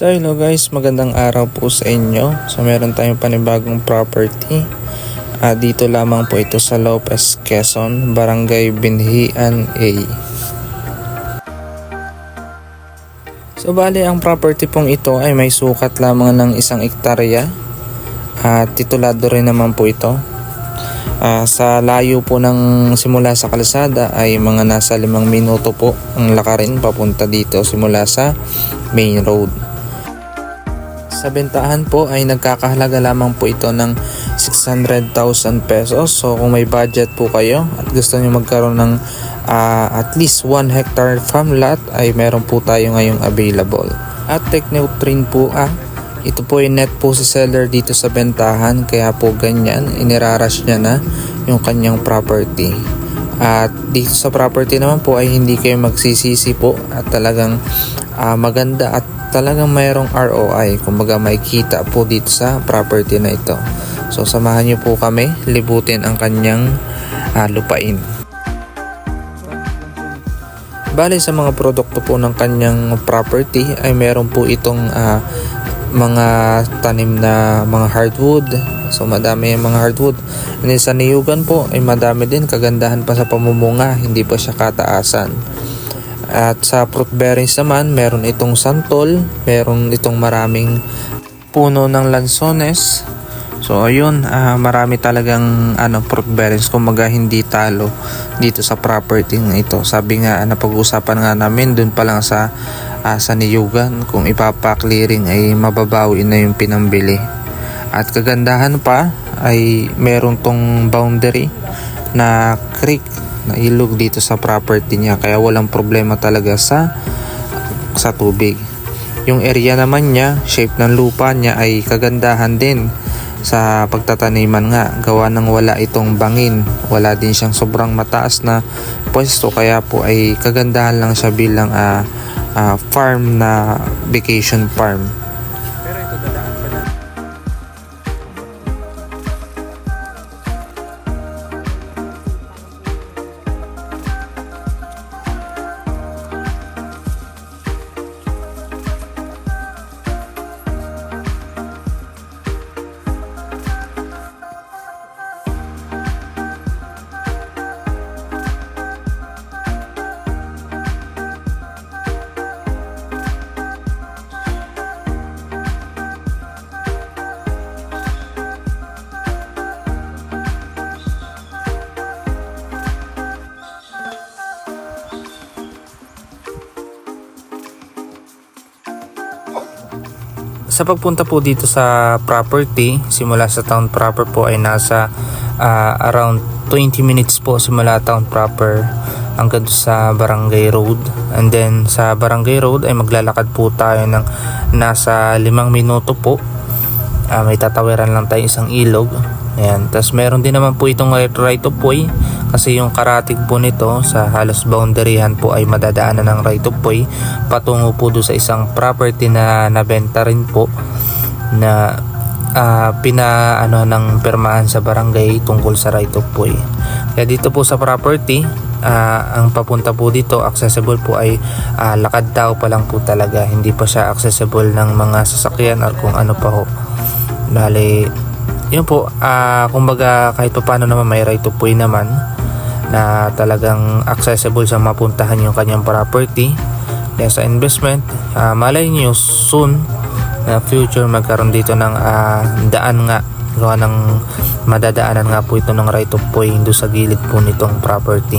So hello guys, magandang araw po sa inyo. So meron tayong panibagong property. Uh, dito lamang po ito sa Lopez Quezon, Barangay Binhian A. So bali ang property pong ito ay may sukat lamang ng isang ektarya at titulado rin naman po ito. Ah, sa layo po ng simula sa kalsada ay mga nasa limang minuto po ang lakarin papunta dito simula sa main road. Sa bentahan po ay nagkakahalaga lamang po ito ng 600,000 pesos. So kung may budget po kayo at gusto niyo magkaroon ng ah, at least 1 hectare farm lot ay meron po tayo ngayong available. At take note rin po ah, ito po yung net po si seller dito sa bentahan kaya po ganyan inirarush niya na yung kanyang property. At dito sa property naman po ay hindi kayo magsisisi po at talagang ah, maganda at talagang mayroong ROI kumbaga may kita po dito sa property na ito. So samahan niyo po kami libutin ang kanyang ah, lupain. Bale sa mga produkto po ng kanyang property ay meron po itong ah, mga tanim na mga hardwood. So madami yung mga hardwood. And sa niyugan po ay madami din kagandahan pa sa pamumunga, hindi pa siya kataasan. At sa fruit bearings naman, meron itong santol, meron itong maraming puno ng lansones. So ayun, ah, marami talagang ano fruit bearings kumaga hindi talo dito sa property ng ito. Sabi nga napag-usapan nga namin dun pa lang sa ah, sa niyugan kung ipapa-clearing ay mababawi na yung pinambili. At kagandahan pa ay meron tong boundary na creek na ilog dito sa property niya kaya walang problema talaga sa sa tubig. Yung area naman niya, shape ng lupa niya ay kagandahan din sa pagtataniman nga gawa ng wala itong bangin. Wala din siyang sobrang mataas na pwesto kaya po ay kagandahan lang siya bilang ah, ah, farm na vacation farm sa pagpunta po dito sa property, simula sa town proper po ay nasa ah, around 20 minutes po simula town proper hanggang sa barangay road. And then sa barangay road ay maglalakad po tayo ng nasa 5 minuto po. Ah, may tatawiran lang tayo isang ilog. Ayan. Tapos meron din naman po itong right, of way kasi yung karatig po nito sa halos boundaryhan po ay madadaanan ng right of way patungo po doon sa isang property na nabenta rin po na ah, pina ano ng permahan sa barangay tungkol sa right of way. Kaya dito po sa property, ah, ang papunta po dito accessible po ay ah, lakad tao pa lang po talaga. Hindi pa siya accessible ng mga sasakyan or kung ano pa ho. Bale, yun po, ah, kumbaga kahit pa paano naman may right of way naman na talagang accessible sa mapuntahan yung kanyang property. Kaya sa investment, ah, malay nyo soon na future magkaroon dito ng ah, daan nga gawa ng madadaanan nga po ito ng right of way doon sa gilid po nitong property.